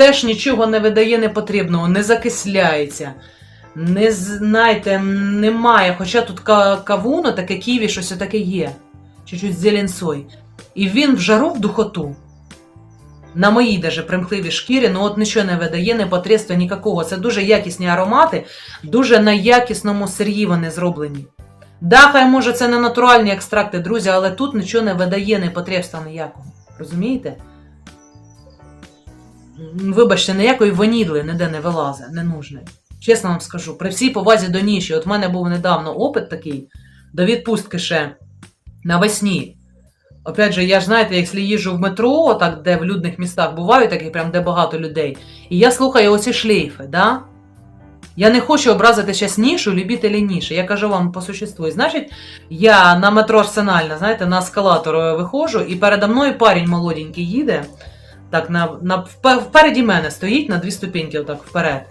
теж нічого не видає непотрібного, не закисляється. Не знаєте, немає. Хоча тут ка- кавуно, таке ківі, щось таке є. Чуть-чуть зеленсой. І він в жару духоту. На моїй даже примхливій шкірі, ну от нічого не видає, непотребства ніякого. Це дуже якісні аромати, дуже на якісному сир'ї вони зроблені. Да, хай може це не натуральні екстракти, друзі, але тут нічого не видає непотребства ніякого. Розумієте? Вибачте, ніякої ванідли ніде не вилазить, не нужне. Чесно вам скажу, при всій повазі до ніші, от в мене був недавно опит такий, до відпустки ще навесні. Опять же, я ж знаєте, якщо їжджу в метро, так де в людних містах буваю, такі прям де багато людей, і я слухаю оці шлейфи, да? Я не хочу образити зараз нішу, любителі ніші. Я кажу вам по существу. І, Значить, я на метро Арсенальна, знаєте, на ескалатор е, виходжу, і передо мною парень молоденький їде. Так, на, на, впереді мене стоїть на дві ступеньки, отак вперед.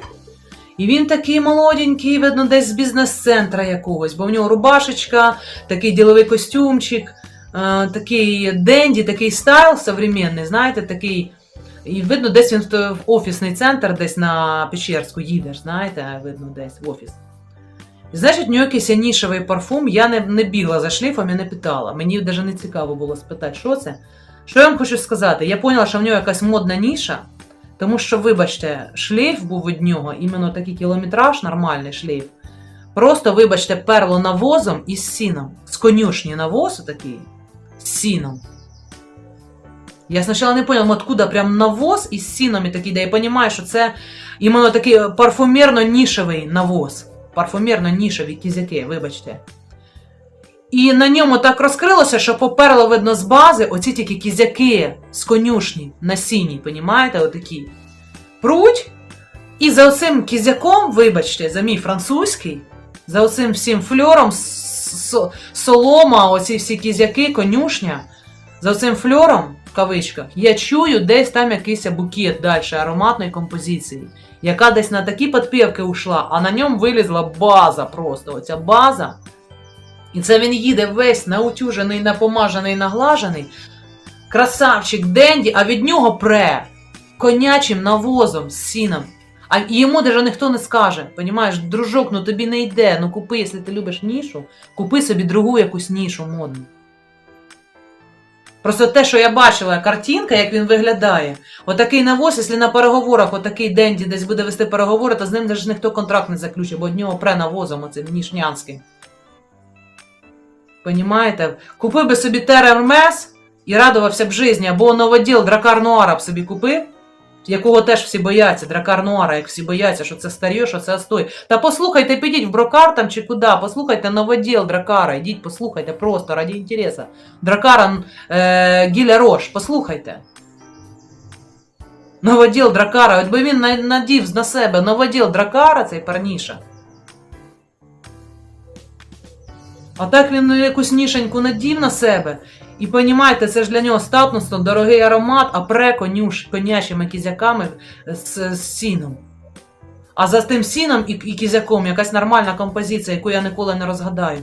І він такий молоденький, видно, десь з бізнес-центра якогось, бо в нього рубашечка, такий діловий костюмчик, е, такий денді, такий стайл современний, знаєте, такий. І видно, десь він в офісний центр, десь на Печерську їдеш, знаєте, видно, десь в офіс. І, Значить, в нього якийсь нішевий парфум, я не, не бігла за шліфом і не питала. Мені навіть не цікаво було спитати, що це. Що я вам хочу сказати? Я поняла, що в нього якась модна ніша, тому що, вибачте, шлейф був від нього, іменно такий кілометраж, нормальний шлейф. Просто, вибачте, перло навозом із сіном. З конюшні навоз такий, з сіном. Я спочатку не поняла, откуда прям навоз із сіном і такий, де я розумію, що це іменно такий парфумерно-нішевий навоз. Парфумерно-нішеві кізяки, вибачте. І на ньому так розкрилося, що поперло видно з бази оці тільки кізяки з конюшні на сіні, понімаєте, отакі. Пруть. І за оцим кізяком, вибачте, за мій французький, за оцим всім фльором, солома, оці всі кізяки, конюшня, за оцим фльором, в кавичках, я чую десь там якийсь букет далі ароматної композиції, яка десь на такі підпівки ушла, а на ньому вилізла база просто. Оця база. І це він їде весь наутюжений, напомажений, наглажений. Красавчик Денді, а від нього пре конячим навозом з сіном. А йому даже ніхто не скаже. Понімаєш, дружок, ну тобі не йде. Ну купи, якщо ти любиш нішу, купи собі другу якусь нішу модну. Просто те, що я бачила, картинка, як він виглядає. Отакий навоз, якщо на переговорах отакий Денді десь буде вести переговори, то з ним навіть ніхто контракт не заключить, бо від нього пре навозом оцим нішнянським. Понімаєте? Купив би собі Терермес і радувався б житті, або новоділ Дракар Нуара б собі купив, якого теж всі бояться, Дракар Нуара, як всі бояться, що це старьо, що це остой. Та послухайте, підіть в брокар там чи куди, послухайте новоділ Дракара, йдіть, послухайте просто раді інтересу. Дракара е, Гіля Рош, послухайте. Новоділ Дракара, от би він надів на себе новоділ Дракара, цей парніша. А так він ну, якусь нішеньку надів на себе. І понімаєте, це ж для нього статусно дорогий аромат, а пре конюш, конячими кізяками з, з сіном. А за тим сіном і, і кізяком якась нормальна композиція, яку я ніколи не розгадаю.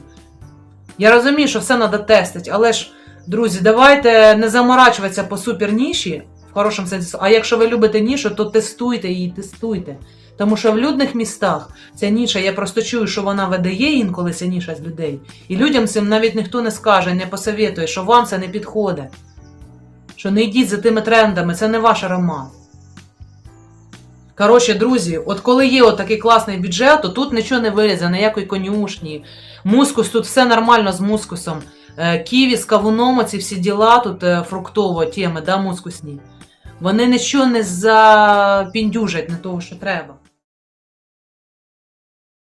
Я розумію, що все треба тестити, але ж, друзі, давайте не заморачуватися по суперніші, в хорошому сенсі. А якщо ви любите нішу, то тестуйте її, тестуйте. Тому що в людних містах ця ніша, я просто чую, що вона видає інколи ця ніша з людей. І людям цим навіть ніхто не скаже, не посовітує, що вам це не підходить. Що не йдіть за тими трендами, це не ваш аромат. Коротше, друзі, от коли є от класний бюджет, то тут нічого не вилізе, ніякої конюшні. Мускус, тут все нормально з мускусом. Е, Ківі з кавуном, ці всі діла, тут е, фруктово теми, да, мускусні. Вони нічого не запіндюжать, не того, що треба.